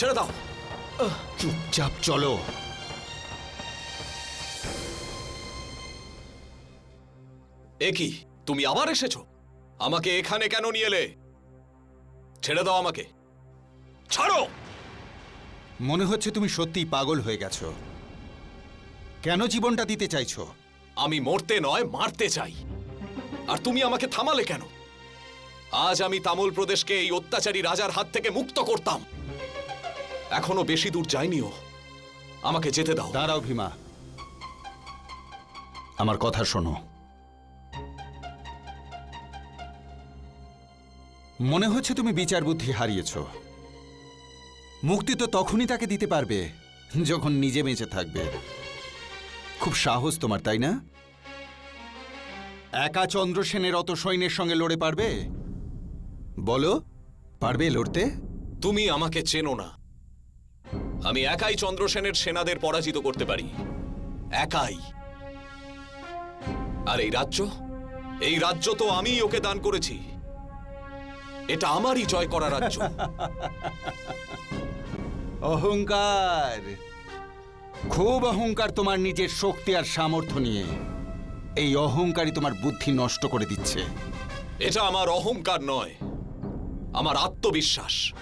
ছেড়ে দাও। চুপচাপ চলো। এ কি? তুমি আবার এসেছ? আমাকে এখানে কেন নিয়ে এলে? ছেড়ে দাও আমাকে। ছাড়ো! মনে হচ্ছে তুমি সত্যিই পাগল হয়ে গেছো। কেন জীবনটা দিতে চাইছো? আমি মরতে নয় মারতে চাই। আর তুমি আমাকে থামালে কেন? আজ আমি তামুল প্রদেশকে এই অত্যাচারী রাজার হাত থেকে মুক্ত করতাম। এখনও বেশি দূর যাইনিও আমাকে যেতে দাও। দাঁড়াও ভীমা। আমার কথা শোনো। মনে হচ্ছে তুমি বিচার বুদ্ধি হারিয়েছ। মুক্তি তো তখনই তাকে দিতে পারবে যখন নিজে বেঁচে থাকবে। খুব সাহস তোমার তাই না? একা চন্দ্রসেনের অত সৈন্যের সঙ্গে লড়ে পারবে? বলো পারবে লড়তে? তুমি আমাকে চেনো না। আমি একাই চন্দ্রসেনের সেনাদের পরাজিত করতে পারি। একাই। আর এই রাজ্য? এই রাজ্য তো আমিই ওকে দান করেছি। এটা আমারই জয় করা রাজ্য। অহংকার। খুব অহংকার তোমার নিজের শক্তি আর সামর্থ্য নিয়ে। এই অহংকারই তোমার বুদ্ধি নষ্ট করে দিচ্ছে। এটা আমার অহংকার নয়। আমার আত্মবিশ্বাস।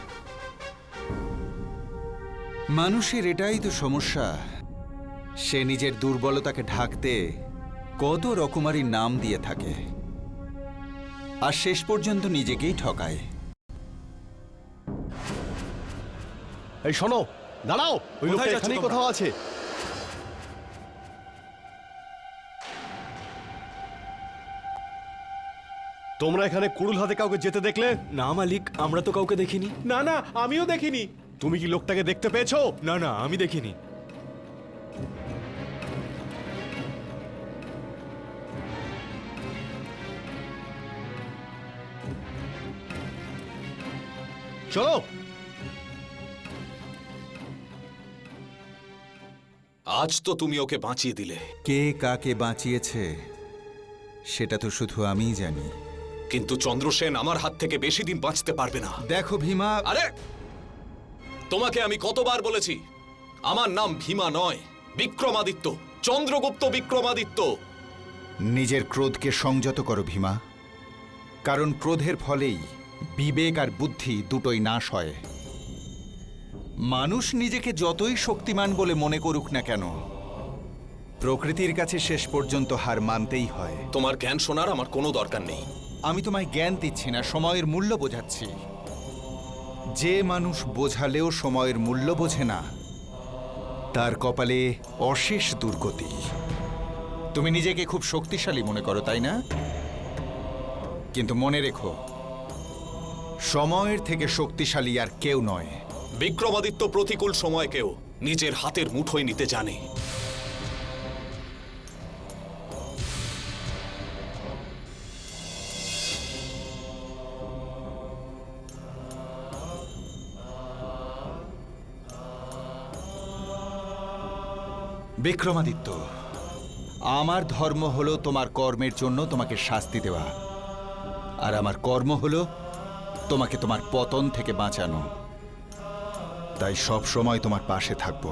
মানুষের এটাই তো সমস্যা। সে নিজের দুর্বলতাকে ঢাকতে কত রকমারি নাম দিয়ে থাকে। আর শেষ পর্যন্ত নিজেকেই ঠকায়। এই শোনো দাঁড়াও ওই লোকটা এখানেই কোথাও আছে। তোমরা এখানে কুড়ুল হাতে কাউকে যেতে দেখলে? না মালিক আমরা তো কাউকে দেখিনি। না না আমিও দেখিনি। তুমি কি লোকটাকে দেখতে পেয়েছ? না না আমি দেখিনি। চলো। আজ তো তুমি ওকে বাঁচিয়ে দিলে। কে কাকে বাঁচিয়েছে সেটা তো শুধু আমিই জানি। কিন্তু চন্দ্রসেন আমার হাত থেকে বেশি দিন বাঁচতে পারবে না। দেখো ভীমা। আরে! তোমাকে আমি কতবার বলেছি? আমার নাম ভীমা নয় বিক্রমাদিত্য চন্দ্রগুপ্ত বিক্রমাদিত্য। নিজের ক্রোধকে সংযত করো ভীমা কারণ ক্রোধের ফলেই বিবেক আর বুদ্ধি দুটোই নাশ হয়। মানুষ নিজেকে যতই শক্তিমান বলে মনে করুক না কেন প্রকৃতির কাছে শেষ পর্যন্ত হার মানতেই হয়। তোমার জ্ঞান শোনার আমার কোনো দরকার নেই। আমি তোমায় জ্ঞান দিচ্ছি না সময়ের মূল্য বোঝাচ্ছি। যে মানুষ বোঝালেও সময়ের মূল্য বোঝে না, তার কপালে অশেষ দুর্গতি। তুমি নিজেকে খুব শক্তিশালী মনে করো, তাই না? কিন্তু মনে রেখো, সময়ের থেকে শক্তিশালী আর কেউ নয়। বিক্রমাদিত্য প্রতিকূল সময়কেও নিজের হাতের মুঠোয় নিতে জানে। বিক্রমাদিত্য, আমার ধর্ম হলো তোমার কর্মের জন্য তোমাকে শাস্তি দেওয়া, আর আমার কর্ম হলো তোমাকে তোমার পতন থেকে বাঁচানো। তাই সব সময় তোমার পাশে থাকব।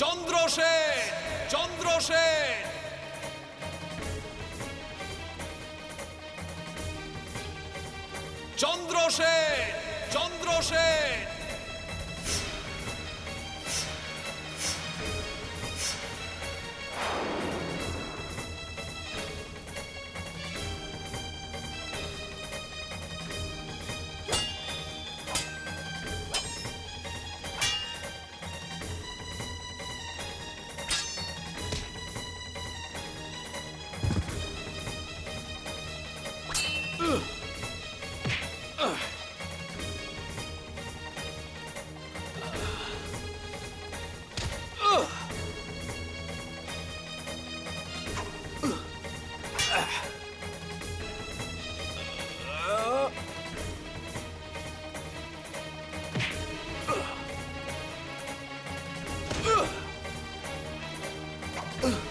চন্দ্রসেন চন্দ্রসেন চন্দ্রসেন চন্দ্রসেন চন্দ্রসেন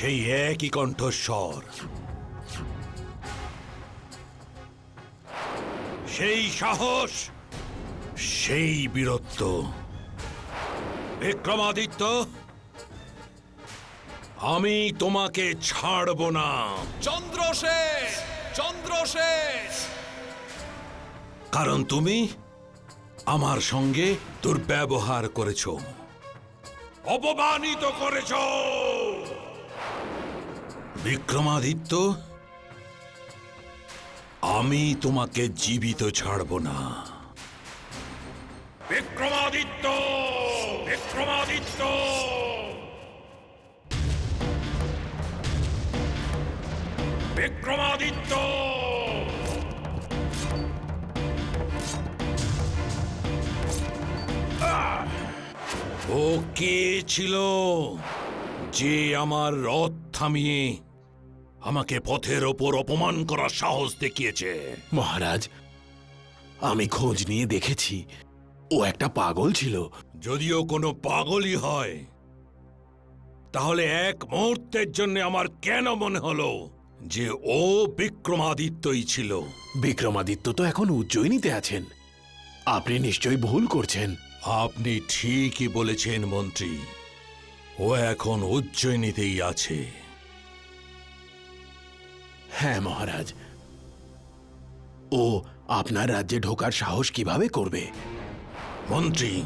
সেই একই কণ্ঠস্বর। সেই সাহস সেই বীরত্ব। বিক্রমাদিত্য আমি তোমাকে ছাড়ব না। চন্দ্রশেষ চন্দ্রশেষ কারণ তুমি আমার সঙ্গে দুর্ব্যবহার করেছ। অপমানিত করেছ। বিক্রমাদিত্য আমি তোমাকে জীবিত ছাড়ব না। বিক্রমাদিত্য! বিক্রমাদিত্য! বিক্রমাদিত্য! ও কে ছিল যে আমার রথ থামিয়ে আমাকে পথের ওপর অপমান করার সাহস দেখিয়েছে। মহারাজ আমি খোঁজ নিয়ে দেখেছি। ও একটা পাগল ছিল। যদিও কোনো পাগলই হয়। তাহলে এক মুহূর্তের জন্য আমার কেন মনে হলো যে ও বিক্রমাদিত্যই ছিল? বিক্রমাদিত্য তো এখন উজ্জয়িনীতে আছেন। আপনি নিশ্চয়ই ভুল করছেন। আপনি ঠিকই বলেছেন মন্ত্রী। ও এখন উজ্জয়িনীতেই আছে। হ্যাঁ মহারাজ। ও আপনার রাজ্যে ঢোকার সাহস কীভাবে করবে? মন্ত্রী,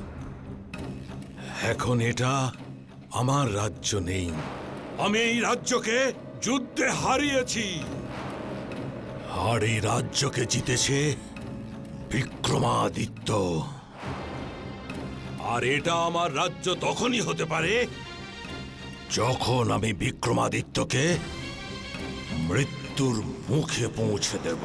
এখন এটা আমার রাজ্য নেই। আমি এই রাজ্যকে যুদ্ধে হারিয়েছি। আর এই রাজ্যকে জিতেছে বিক্রমাদিত্য। আর এটা আমার রাজ্য তখনই হতে পারে যখন আমি বিক্রমাদিত্যকে মৃত্যুর মুখে পৌঁছে দেব।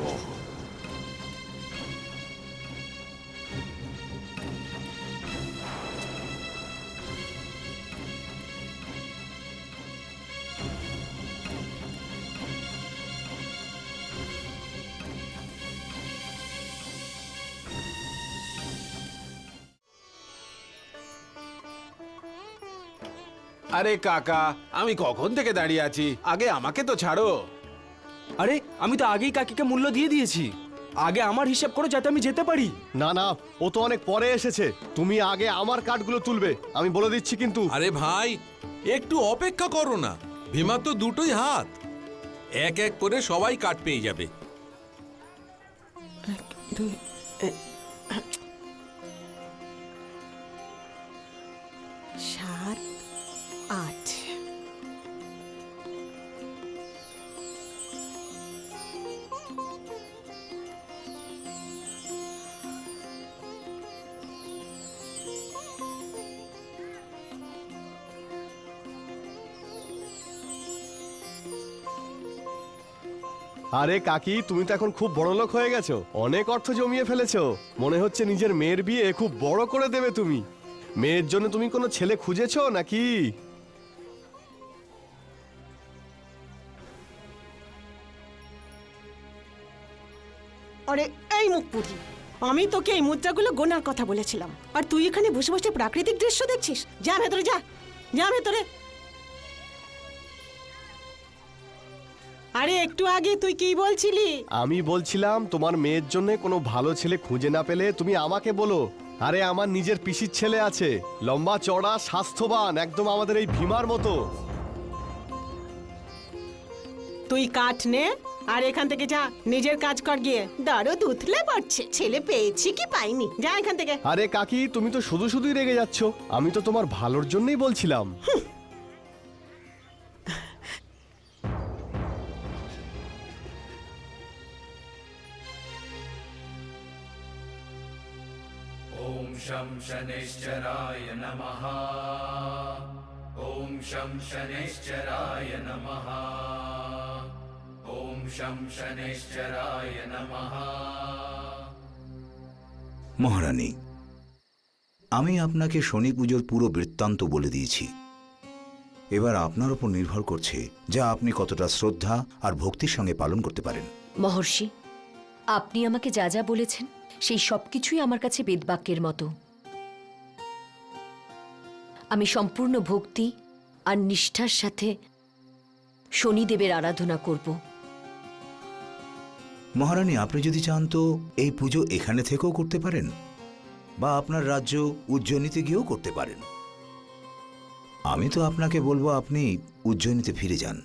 আরে কাকা, আমি কখন থেকে দাঁড়িয়ে আছি? আগে আমাকে তো ছাড়ো। আরে আমি তো আগেই কাকিকে মূল্য দিয়ে দিয়েছি। আগে আমার হিসাব করো যাতে আমি যেতে পারি। না না ও তো অনেক পরে এসেছে। তুমি আগে আমার কার্ডগুলো তুলবে আমি বলে দিচ্ছি কিন্তু। আরে ভাই একটু অপেক্ষা করো না। ভীমা তো দুটোই হাত। এক এক করে সবাই কাট পেয়ে যাবে। সাত আরে কাকি, তুমি তো এখন খুব বড় লোক হয়ে গেছো। অনেক অর্থ জমিয়ে ফেলেছো। মনে হচ্ছে নিজের মেয়ের বিয়ে খুব বড় করে দেবে তুমি। মেয়ের জন্য তুমি কোনো ছেলে খুঁজেছো নাকি? আরে, এই মুখ পুরি আমি তোকে এই মুদ্রাগুলো গোনার কথা বলেছিলাম। আর তুই এখানে বসে বসে প্রাকৃতিক দৃশ্য দেখছিস? যা ভেতরে যা। যা ভেতরে। আরে একটু আগে তুই কি বলছিলি? আমি বলছিলাম তোমার মেয়ের জন্য কোনো ভালো ছেলে খুঁজে না পেলে তুমি আমাকে বলো। আরে আমার নিজের পিসির ছেলে আছে। লম্বা চড়া স্বাস্থ্যবান একদম আমাদের এই ভীমার মতো। তুই কাঠ নে আর এখান থেকে যা নিজের কাজ কর গিয়ে। দাঁড়ো দুধলে পারছে ছেলে পেয়েছি কি পাইনি। যা এখান থেকে। আরে কাকি তুমি তো শুধু শুধুই রেগে যাচ্ছ। আমি তো তোমার ভালোর জন্যই বলছিলাম। शनिश्चराय नमः ॐ शं शनिश्चराय नमः शं शनैश्चराय नमः মহারানী আমি আপনাকে শনি পুজোর পুরো বৃত্তান্ত বলে দিয়েছি এবার আপনার উপর নির্ভর করছে যা আপনি কতটা শ্রদ্ধা আর ভক্তির সঙ্গে পালন করতে পারেন মহর্ষি আপনি আমাকে যা যা বলেছেন সেই সব কিছুই আমার কাছে বেদবাক্যের মতো আমি সম্পূর্ণ ভক্তি আর নিষ্ঠার সাথে শনিদেবের আরাধনা করব। মহারানী আপনি যদি চান তো এই পুজো এখানে থেকেও করতে পারেন বা আপনার রাজ্য উজ্জয়িনীতে গিয়েও করতে পারেন। আমি তো আপনাকে বলব আপনি উজ্জয়িনীতে ফিরে যান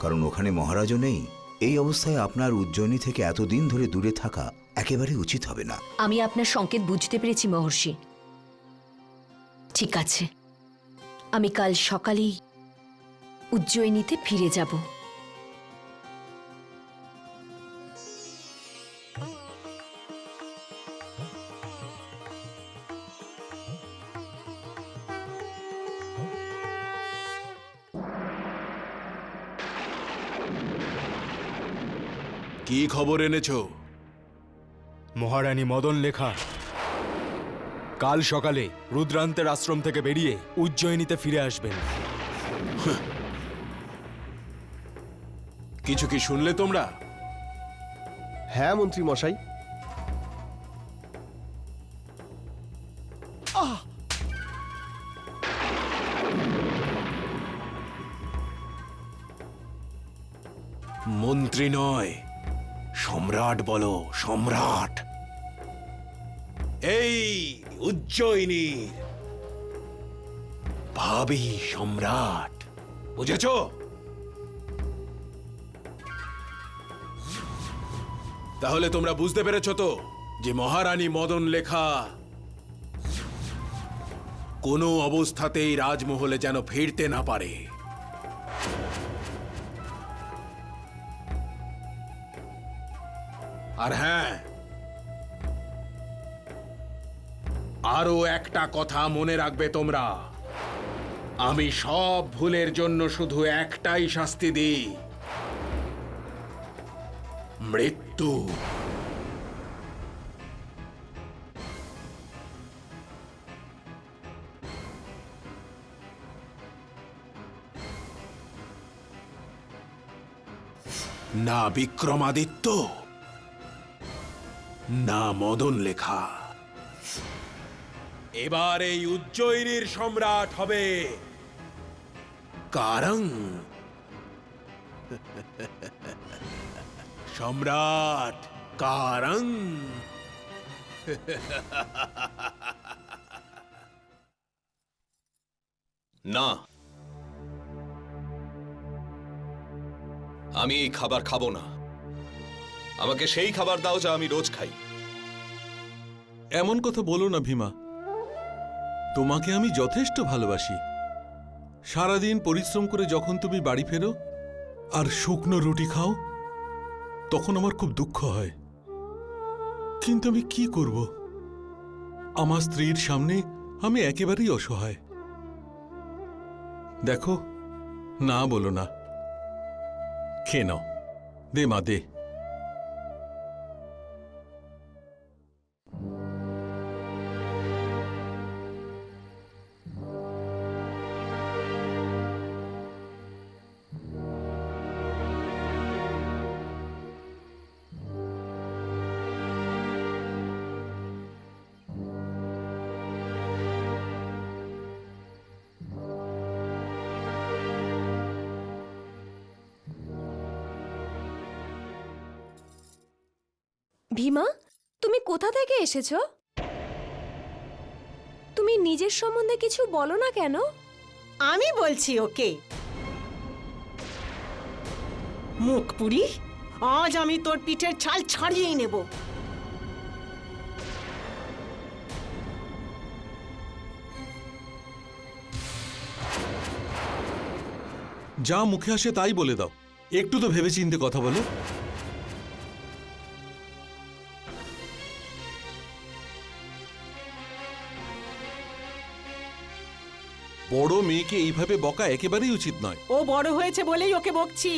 কারণ ওখানে মহারাজও নেই। এই অবস্থায় আপনার উজ্জয়িনী থেকে এতদিন ধরে দূরে থাকা একেবারে উচিত হবে না। আমি আপনার সংকেত বুঝতে পেরেছি মহর্ষি। ঠিক আছে। আমি কাল সকালেই উজ্জয়িনীতে ফিরে যাব। কি খবর এনেছো? মহারানী মদন লেখা। কাল সকালে রুদ্রান্তের আশ্রম থেকে বেরিয়ে উজ্জয়িনীতে ফিরে আসবেন। কিছু কি শুনলে তোমরা? হ্যাঁ মন্ত্রী মশাই। মন্ত্রী নয় সম্রাট বলো সম্রাট। এই উজ্জয়িনীর ভাবি সম্রাট। বুঝেছ? তাহলে তোমরা বুঝতে পেরেছ তো যে মহারানী মদন লেখা কোনো অবস্থাতেই রাজমহলে যেন ফিরতে না পারে। আর হ্যাঁ আরও একটা কথা মনে রাখবে তোমরা। আমি সব ভুলের জন্য শুধু একটাই শাস্তি দিই। মৃত্যু। না বিক্রমাদিত্য, না মদন লেখা এবার এই উজ্জয়িনীর সম্রাট হবে কারং। সম্রাট কারং। না। আমি এই খাবার খাব না। আমাকে সেই খাবার দাও যা আমি রোজ খাই। এমন কথা বলো না ভীমা। তোমাকে আমি যথেষ্ট ভালোবাসি। সারাদিন পরিশ্রম করে যখন তুমি বাড়ি ফেরো আর শুকনো রুটি খাও, তখন আমার খুব দুঃখ হয়। কিন্তু আমি কি করব? আমার স্ত্রীর সামনে আমি একেবারেই অসহায়। দেখো, না বলো না। খেয়ে নাও। দে মা, দে। ভীমা তুমি কোথা থেকে এসেছ? তুমি নিজের সম্বন্ধে কিছু বলো না কেন? আমি বলছি ওকে। মুখ পুরি আজ আমি তোর পিঠের ছাল ছাড়িয়েই নেব। যা মুখে আসে তাই বলে দাও। একটু তো ভেবে চিনতে কথা বলো। বড় মেয়েকে এইভাবে বকা একেবারেই উচিত নয়। ও বড় হয়েছে বলেই ওকে বকছি।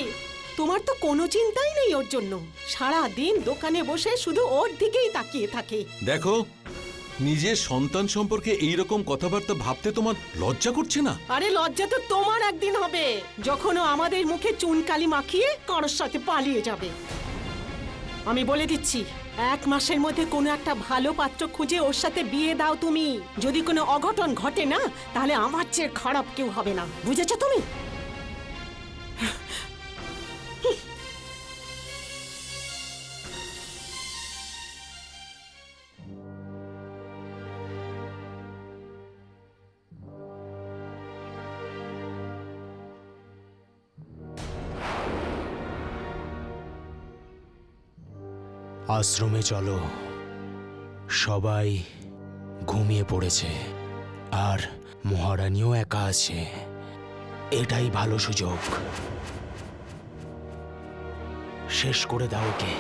তোমার তো কোনো চিন্তাই নেই ওর জন্য। সারা দিন দোকানে বসে শুধু ওর দিকেই তাকিয়ে থাকে। দেখো নিজের সন্তান সম্পর্কে এই রকম কথাবার্তা ভাবতে তোমার লজ্জা করছে না? আরে লজ্জা তো তোমার একদিন হবে যখন ও আমাদের মুখে চুনকালি মাখিয়ে কারোর সাথে পালিয়ে যাবে। আমি বলে দিচ্ছি এক মাসের মধ্যে কোনো একটা ভালো পাত্র খুঁজে ওর সাথে বিয়ে দাও তুমি। যদি কোনো অঘটন ঘটে না, তাহলে আমার চেয়ে খারাপ কেউ হবে না। বুঝেছ তুমি? আশ্রমে চলো। সবাই ঘুমিয়ে পড়েছে, আর মহারানীও একা আছে। এটাই ভালো সুযোগ। শেষ করে দাও ওকে।